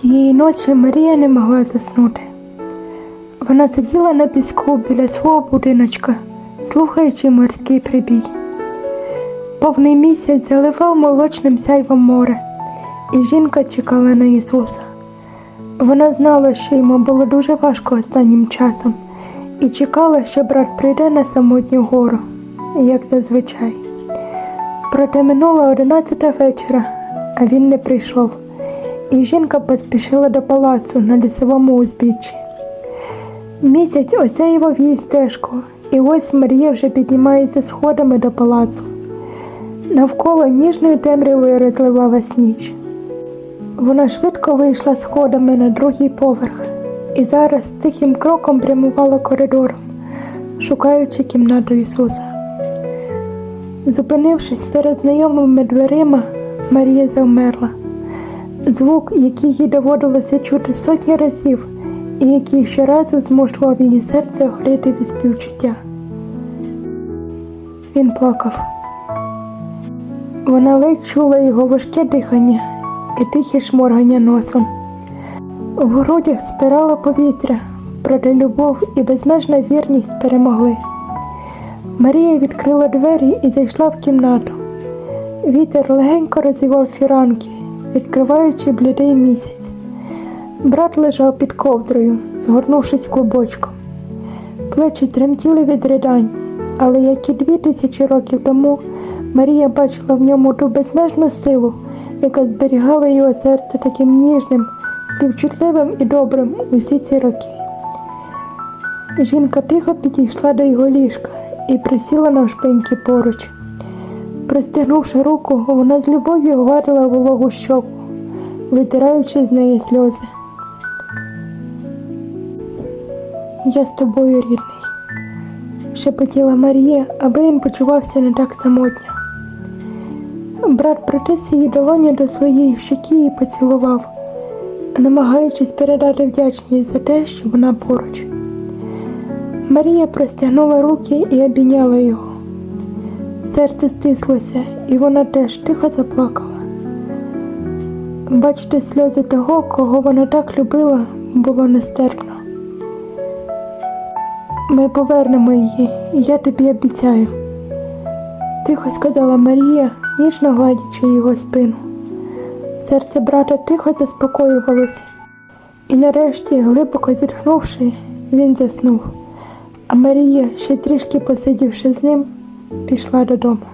Тієї ночі Марія не могла заснути. Вона сиділа на піску біля свого будиночка, слухаючи морський прибій. Повний місяць заливав молочним сяйвом море, і жінка чекала на Ісуса. Вона знала, що йому було дуже важко останнім часом, і чекала, що брат прийде на самотню гору, як зазвичай. Проте минула одинадцята вечора, а він не прийшов, і жінка поспішила до палацу на лісовому узбіччі. Місяць осяював їй стежку, і ось Марія вже піднімається сходами до палацу. Навколо ніжною темрявою розливалась ніч. Вона швидко вийшла сходами на другий поверх і зараз тихим кроком прямувала коридором, шукаючи кімнату Ісуса. Зупинившись перед знайомими дверима, Марія завмерла. Звук, який їй доводилося чути сотні разів, і який щоразу змушував її серце горіти від співчуття. Він плакав. Вона ледь чула його важке дихання і тихе шморгання носом. В грудях спирало повітря, проте любов і безмежна вірність перемогли. Марія відкрила двері і зайшла в кімнату. Вітер легенько розвівав фіранки, відкриваючи блідий місяць. Брат лежав під ковдрою, згорнувшись клубочком. Плечі тремтіли від ридань, але як і дві тисячі років тому, Марія бачила в ньому ту безмежну силу, яка зберігала його серце таким ніжним, співчутливим і добрим усі ці роки. Жінка тихо підійшла до його ліжка і присіла навшпиньки поруч. Простягнувши руку, вона з любов'ю гладила вологу щоку, витираючи з неї сльози. Я з тобою, рідний, шепотіла Марія, аби він почувався не так самотньо. Брат притис її долоні до своєї щоки і поцілував, намагаючись передати вдячність за те, що вона поруч. Марія простягнула руки і обійняла його. Серце стислося, і вона теж тихо заплакала. Бачити сльози того, кого вона так любила, було нестерпно. Ми повернемо її, я тобі обіцяю, тихо сказала Марія, ніжно гладячи його спину. Серце брата тихо заспокоювалося, і нарешті, глибоко зітхнувши, він заснув, а Марія, ще трішки посидівши з ним, пішла додому.